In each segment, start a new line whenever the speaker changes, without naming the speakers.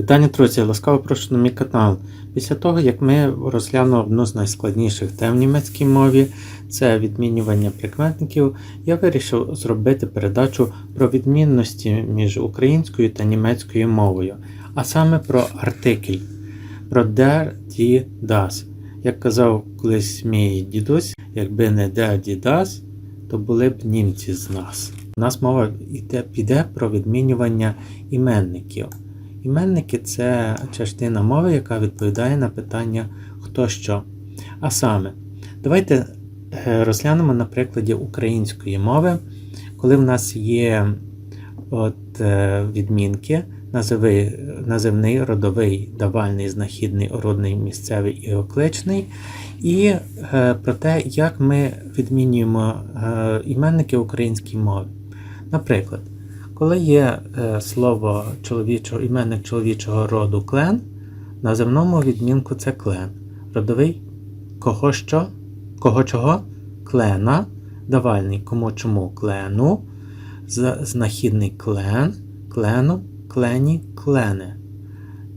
Вітання, друзі! Ласкаво прошу на мій канал. Після того, як ми розглянули одну з найскладніших тем в німецькій мові, це відмінювання прикметників, я вирішив зробити передачу про відмінності між українською та німецькою мовою, а саме про артикль, про der, die, das. Як казав колись мій дідусь, якби не der, die, das, то були б німці з нас. У нас мова йде, піде про відмінювання іменників. Іменники це частина мови, яка відповідає на питання хто що. А саме, давайте е, розглянемо на прикладі української мови, коли в нас є от, е, відмінки, називий, називний, родовий, давальний, знахідний, орудний, місцевий і окличний, і е, про те, як ми відмінюємо е, іменники в українській мові. Наприклад, коли є е, слово чоловічого, іменник чоловічого роду клен, на земному відмінку це клен. Родовий кого що? Кого чого? Клена. Давальний кому чому клену. Знахідний клен, клену, клені, клене.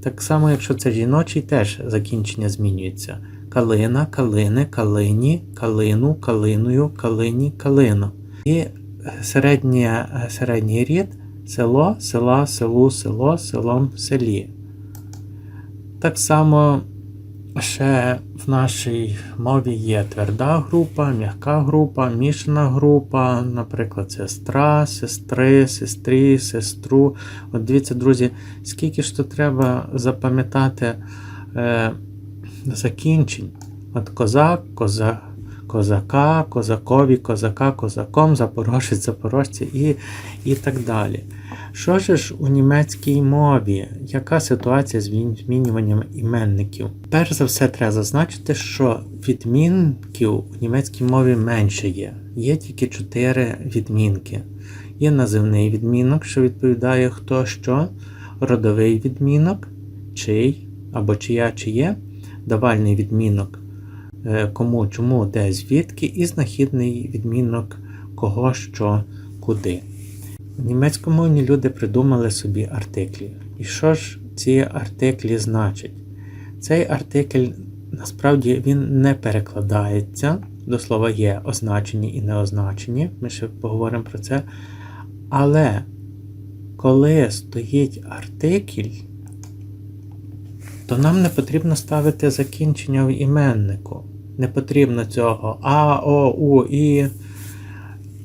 Так само, якщо це жіночий, теж закінчення змінюється. Калина, калини, калині, калину, калиною, калині, калино. І середній, середній рід село, села, селу, село, селом, селі. Так само ще в нашій мові є тверда група, м'яка група, мішана група, наприклад, сестра, сестри, сестрі, сестру. От дивіться, друзі, скільки ж то треба запам'ятати е, закінчень. От козак, коза, козака, козакові, козака, козаком, запорожець, запорожці і, і так далі. Що ж у німецькій мові? Яка ситуація з змінюванням іменників? Перш за все, треба зазначити, що відмінків у німецькій мові менше є. Є тільки чотири відмінки. Є називний відмінок, що відповідає хто що, родовий відмінок, чий або чия чиє, давальний відмінок кому, чому, де, звідки, і знахідний відмінок кого, що, куди. В Німецькомовні люди придумали собі артиклі. І що ж ці артиклі значать? Цей артикль насправді він не перекладається. До слова є означені і неозначені. Ми ще поговоримо про це. Але коли стоїть артикль, то нам не потрібно ставити закінчення в іменнику. Не потрібно цього А, О, У, І.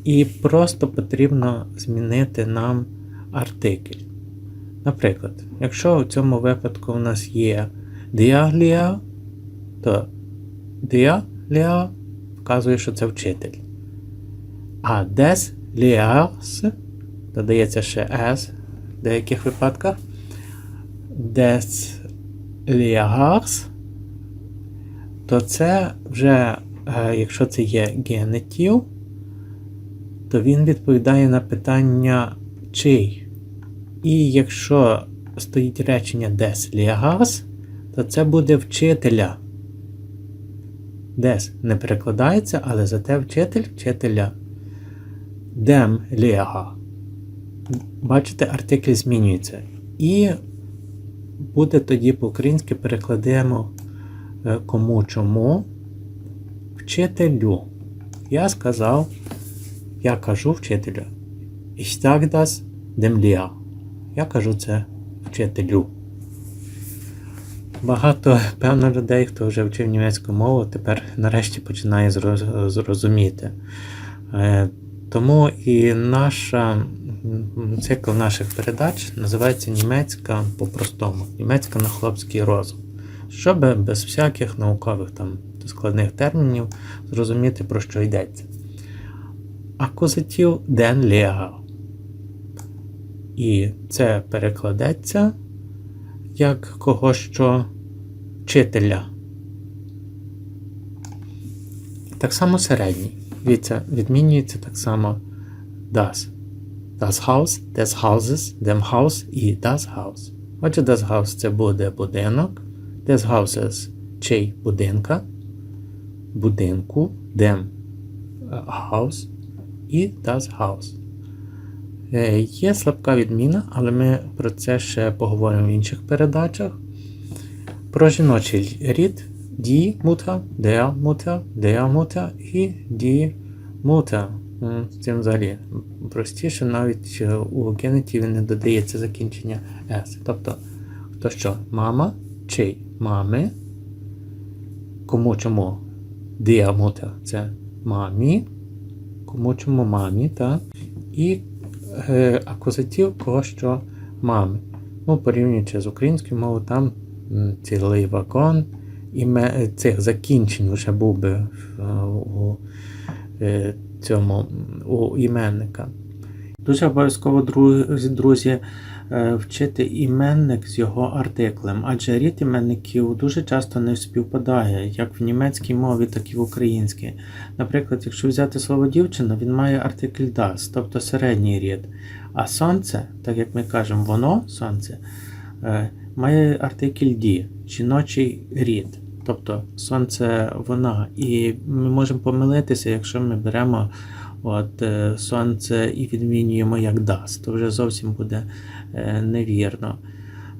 І просто потрібно змінити нам артикль. Наприклад, якщо в цьому випадку у нас є діаглія, то діаглія вказує, що це вчитель. А des Lehrers, додається ще S в деяких випадках. Des Lehrers, то це вже, е, якщо це є генетів, то він відповідає на питання чий. І якщо стоїть речення des Lehrers, то це буде вчителя. Des не перекладається, але зате вчитель вчителя. Dem Lehrer. Бачите, артикль змінюється. І буде тоді по-українськи перекладемо кому чому вчителю. Я сказав, я кажу вчителю. Ich sage das dem Lehrer. Я кажу це вчителю. Багато, певно, людей, хто вже вчив німецьку мову, тепер нарешті починає зрозуміти. Е, Тому і наша цикл наших передач називається Німецька по-простому, німецька на хлопський розум. Щоб без всяких наукових там складних термінів зрозуміти, про що йдеться. Акузатив den Lehrer. І це перекладеться як кого що вчителя. Так само середній. Відмінюється так само das. Das Haus, des Hauses, dem Haus і das Haus. Отже, das Haus це буде будинок, des Hauses чий будинка, будинку, dem е, Haus і das Haus. Е, Є слабка відміна, але ми про це ще поговоримо в інших передачах. Про жіночий рід ді мута, деа мута, деа мута і ді мута. З цим взагалі простіше, навіть е, у генетиві не додається закінчення S. Тобто, то що, мама, чий мами, кому чому деа це мамі, кому чому мамі, так? І е, акузатив кого що мами. Ну, порівнюючи з українською мовою, там цілий вагон іме, е, цих закінчень вже був би е, у е, цьому у іменника. Дуже обов'язково, друзі, вчити іменник з його артиклем, адже рід іменників дуже часто не співпадає, як в німецькій мові, так і в українській. Наприклад, якщо взяти слово дівчина, він має артикль das, тобто середній рід. А сонце, так як ми кажемо, воно сонце, е, має артикль ді, жіночий рід. Тобто сонце вона. І ми можемо помилитися, якщо ми беремо от, е, сонце і відмінюємо як das, то вже зовсім буде е, невірно.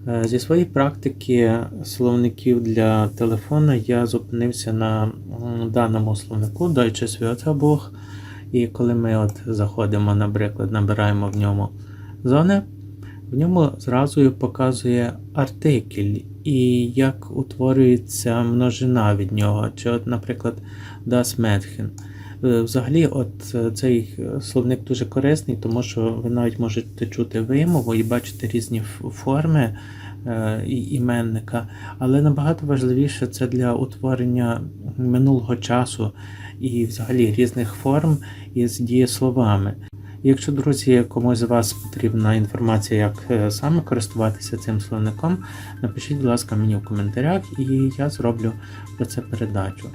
Е, Зі своєї практики словників для телефона я зупинився на даному словнику Deutsches Wörterbuch. І коли ми от заходимо, наприклад, набираємо в ньому зони, в ньому зразу показує артикль і як утворюється множина від нього. Чи, от, наприклад, das Mädchen. Е, Взагалі, от е, цей е, словник дуже корисний, тому що ви навіть можете чути вимову і бачити різні форми іменника, але набагато важливіше це для утворення минулого часу і взагалі різних форм із дієсловами. Якщо, друзі, комусь з вас потрібна інформація, як саме користуватися цим словником, напишіть, будь ласка, мені в коментарях, і я зроблю про це передачу.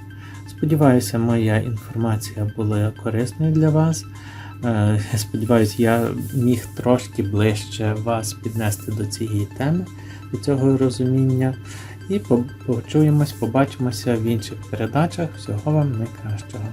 Сподіваюся, моя інформація була корисною для вас. Сподіваюся, Сподіваюсь, я міг трошки ближче вас піднести до цієї теми, до цього розуміння. І почуємось, побачимося в інших передачах. Всього вам найкращого.